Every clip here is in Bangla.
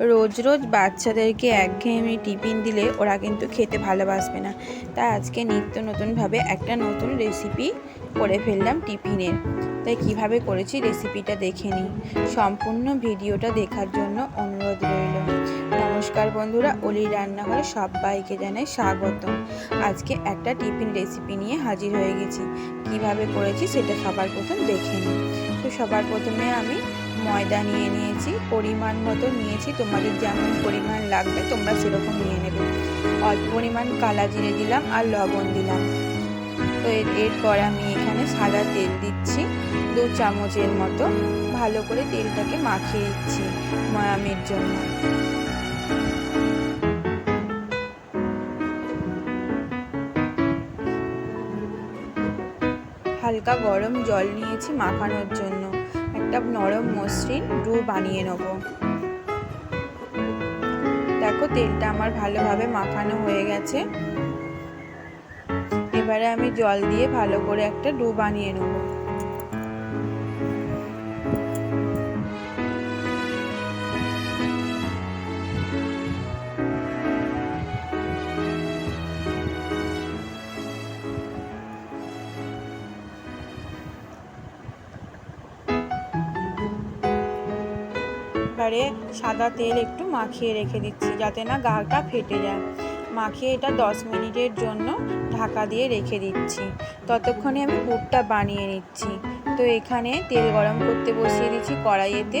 রোজ রোজ বাচ্চাদেরকে একঘেয়েমি টিফিন দিলে ওরা কিন্তু খেতে ভালোবাসবে না। তাই আজকে নিত্য নতুনভাবে একটা নতুন রেসিপি করে ফেললাম টিফিনের। তাই কীভাবে করেছি রেসিপিটা দেখে নিই। সম্পূর্ণ ভিডিওটা দেখার জন্য অনুরোধ রইল। নমস্কার বন্ধুরা অলি রান্নাঘরে সবাইকে জানাই স্বাগত আজকে একটা টিফিন রেসিপি নিয়ে হাজির হয়ে গেছি। কীভাবে করেছি সেটা সবার প্রথম দেখে নিই। তো সবার প্রথমে আমি ময়দা নিয়ে নিয়েছি, পরিমাণ মতো নিয়েছি, তোমাদের যেমন পরিমাণ লাগবে তোমরা সেরকম নিয়ে নেবে। অল্প পরিমাণ কালা জিরে দিলাম আর লবণ দিলাম। তো এর, এরপর আমি এখানে সাদা তেল দিচ্ছি, দু চামচের মতো। ভালো করে তেলটাকে মাখিয়ে দিচ্ছি ময়ামের জন্য। হালকা গরম জল নিয়েছি মাখানোর জন্য। একটা নরম মসৃণ ডু বানিয়ে নেব। দেখো, তেলটা আমার ভালোভাবে মাখানো হয়ে গেছে। এবারে আমি জল দিয়ে ভালো করে একটা ডু বানিয়ে নেব। এবারে সাদা তেল একটু মাখিয়ে রেখে দিচ্ছি, যাতে না গাটা ফেটে যায়। মাখিয়ে এটা দশ মিনিটের জন্য ঢাকা দিয়ে রেখে দিচ্ছি। ততক্ষণে আমি পুরটা বানিয়ে নিচ্ছি। তো এখানে তেল গরম করতে বসিয়ে দিচ্ছি কড়াইয়েতে।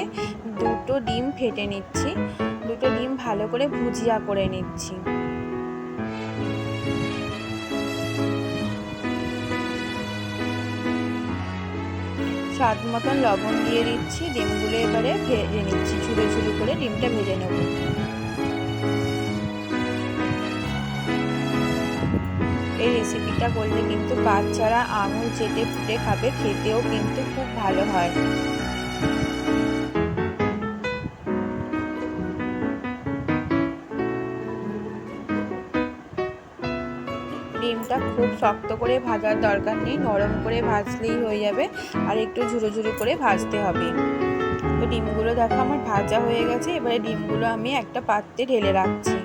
দুটো ডিম ফেটে নিচ্ছি। দুটো ডিম ভালো করে ভুজিয়া করে নিচ্ছি। স্বাদ মতন লবণ দিয়ে দিচ্ছি, ডিমগুলো এবারে ভেজে নিচ্ছি ছুড়ে ছুড়ে করে ডিমটা ভেজে নেব। এই রেসিপিটা করলে কিন্তু বাচ্চারা আঙুল চেটে ফুটে খাবে, খেতেও কিন্তু খুব ভালো হয়। ডিমটা খুব শক্ত করে ভাজার দরকার নেই, নরম করে ভাজলেই হয়ে যাবে আর একটু ঝুরো ঝুরো করে ভাজতে হবে। তো ডিমগুলো দেখো আমার ভাজা হয়ে গেছে, এবারে ডিমগুলো আমি একটা পাত্রে ঢেলে রাখছি।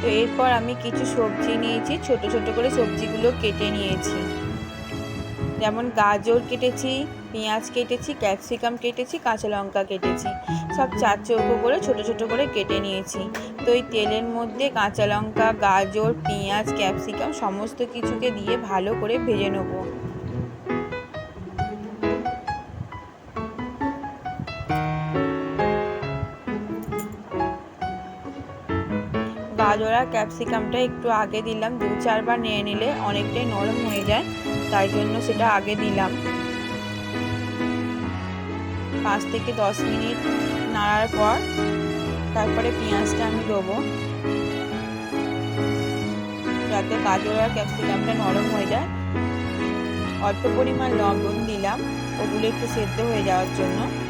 তো এরপর আমি কিছু সবজি নিয়েছি, ছোট ছোট করে সবজিগুলো কেটে নিয়েছি। যেমন গাজর কেটেছি, পেঁয়াজ কেটেছি, ক্যাপসিকাম কেটেছি, কাঁচা লঙ্কা কেটেছি। সব চার চৌকো করে, ছোট ছোট করে কেটে নিয়েছি। তো এই তেলের মধ্যে কাঁচা লঙ্কা, গাজর, পেঁয়াজ, ক্যাপসিকাম সমস্ত কিছুকে দিয়ে ভালো করে ভেজে নেব। গাজর আর ক্যাপসিকামটা একটু আগে দিলাম, দু চারবার নিয়ে নিলে অনেকটাই নরম হয়ে যায়। তাই জন্য সেটা আগে দিলাম। পাঁচ থেকে দশ মিনিট নাড়ার পর তারপরে পেঁয়াজটা আমি দেবো। যাতে গাজর আর ক্যাপসিকামটা নরম হয়ে যায়। অল্প পরিমাণ লবণ দিলাম। ওগুলো একটু সেদ্ধ হয়ে যাওয়ার জন্য।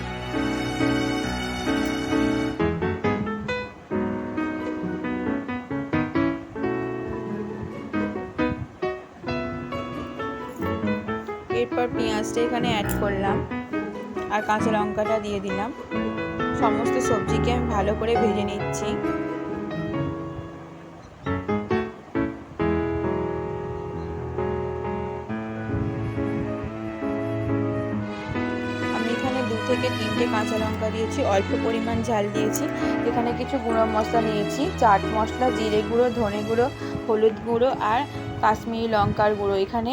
এরপর পেঁয়াজটা এখানে অ্যাড করলাম আর কাঁচা লঙ্কাটা দিয়ে দিলাম। সমস্ত সবজিকে আমি ভালো করে ভেজে নিচ্ছি। থেকে তিনটে কাঁচা লঙ্কা দিয়েছি, অল্প পরিমাণ ঝাল দিয়েছি। এখানে কিছু গুঁড়ো মশলা নিয়েছি, চাট মশলা, জিরে গুঁড়ো, ধনে গুঁড়ো, হলুদ গুঁড়ো আর কাশ্মীরি লঙ্কার গুঁড়ো। এখানে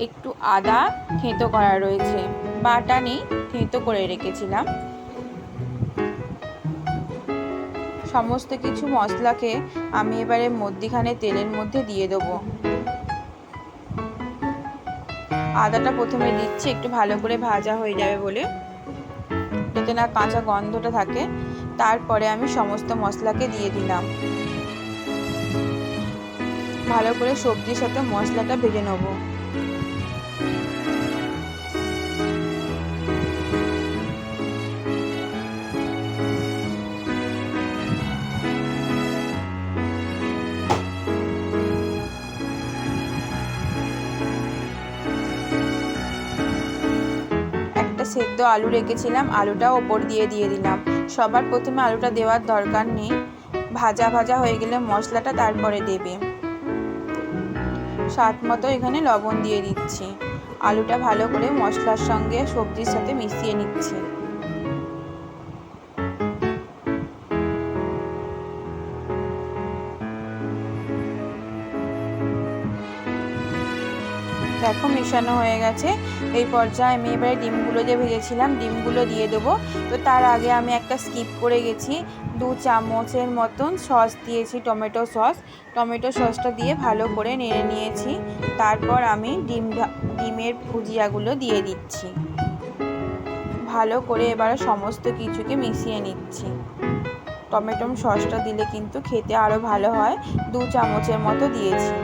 একটু আদা থেঁতো করা রয়েছে বাটা নেই থেঁতো করে রেখেছিলাম। সমস্ত কিছু মশলাকে আমি এবারে মধ্যিখানে তেলের মধ্যে দিয়ে দেবো। আদাটা প্রথমে দিচ্ছি, একটু ভালো করে ভাজা হয়ে যাবে বলে। যাতে না কাঁচা গন্ধটা থাকে। তারপরে আমি সমস্ত মশলাকে দিয়ে দিলাম। ভালো করে সবজির সাথে মশলাটা ভেজে নেব। সেদ্ধ আলু রেখেছিলাম, আলুটা ওপর দিয়ে দিয়ে দিলাম। সবার প্রথমে আলুটা দেওয়ার দরকার নেই। ভাজা ভাজা হয়ে গেলে মশলাটা তারপরে দেবে। স্বাদ মতো এখানে লবণ দিয়ে দিচ্ছি। আলুটা ভালো করে মশলার সঙ্গে সবজির সাথে মিশিয়ে নিচ্ছি। দেখো মেশানো হয়ে গেছে। এই পর্যায়ে আমি এবারে ডিমগুলো যে ভেজেছিলাম, ডিমগুলো দিয়ে দেবো। তো তার আগে আমি একটা স্কিপ করে গেছি। দু চামচের মতন সস দিয়েছি, টমেটো সস। টমেটো সসটা দিয়ে ভালো করে নেড়ে নিয়েছি। তারপর আমি ডিম ডিমের ভুজিয়াগুলো দিয়ে দিচ্ছি। ভালো করে এবারে সমস্ত কিছুকে মিশিয়ে নিচ্ছি। টমেটো সসটা দিলে কিন্তু খেতে আরও ভালো হয়। দু চামচের মতো দিয়েছি।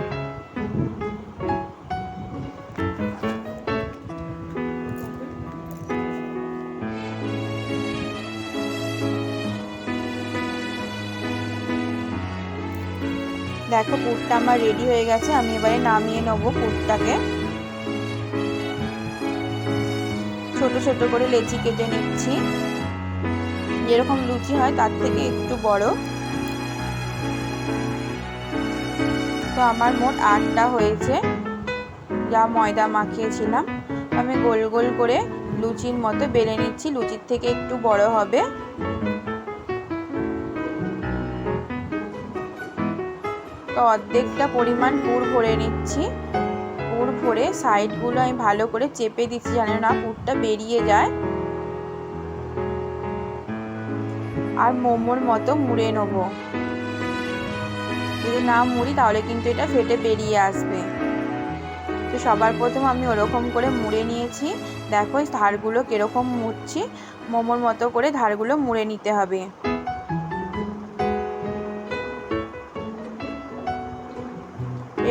দেখো পুরটা আমার রেডি হয়ে গেছে, আমি এবারে নামিয়ে নেব পুরটাকে ছোট ছোট করে লেচি কেটে নিচ্ছি। যেরকম লুচি হয়, তার থেকে একটু বড়। তো আমার মোট আটটা হয়েছে, যা ময়দা মাখিয়েছিলাম। আমি গোল গোল করে লুচির মতো বেলে নিচ্ছি, লুচির থেকে একটু বড় হবে। তো অর্ধেকটা পরিমাণ পুর ভরে নিচ্ছি। পুর ভরে সাইডগুলো আমি ভালো করে চেপে দিচ্ছি যেন না পুরটা বেরিয়ে যায়। আর মোমোর মতো মুড়ে নেব। যদি না মুড়ি তাহলে কিন্তু এটা ফেটে বেরিয়ে আসবে। তো সবার প্রথম আমি ওরকম করে মুড়ে নিয়েছি। দেখো ধারগুলো কীরকম মুড়ছি। মোমোর মতো করে ধারগুলো মুড়ে নিতে হবে।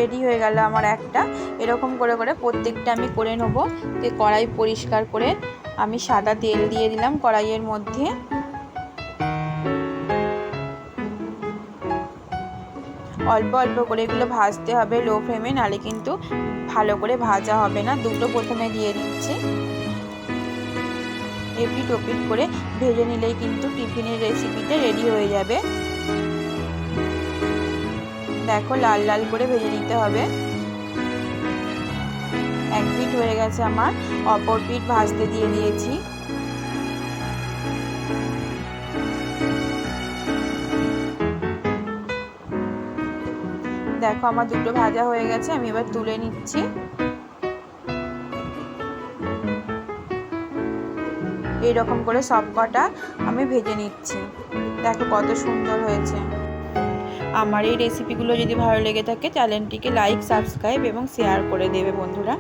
রেডি হয়ে গেল আমার একটা। এরকম করে করে প্রত্যেকটা আমি করে নেব। তো কড়াই পরিষ্কার করে আমি সাদা তেল দিয়ে দিলাম কড়াইয়ের মধ্যে। অল্প অল্প করে এগুলো ভাজতে হবে লো ফ্লেমে নালে কিন্তু ভালো করে ভাজা হবে না। দুটো প্রথমে দিয়ে দিচ্ছি। এপিট ওপিট করে ভেজে নিলেই কিন্তু টিফিনের রেসিপিটা রেডি হয়ে যাবে। দেখো, লাল লাল করে ভেজে নিতে হবে। এক পিঠ হয়ে গেছে আমার, অপর পিঠ ভাজতে দিয়ে দিয়েছি। দেখো, আমার দুটো ভাজা হয়ে গেছে, আমি এবার তুলে নিচ্ছি। এইরকম করে সব কটা আমি ভেজে নিচ্ছি। দেখো, কত সুন্দর হয়েছে। আমার এই রেসিপিগুলো যদি ভালো লেগে থাকে চ্যানেলটিকে লাইক সাবস্ক্রাইব এবং শেয়ার করে দেবে বন্ধুরা।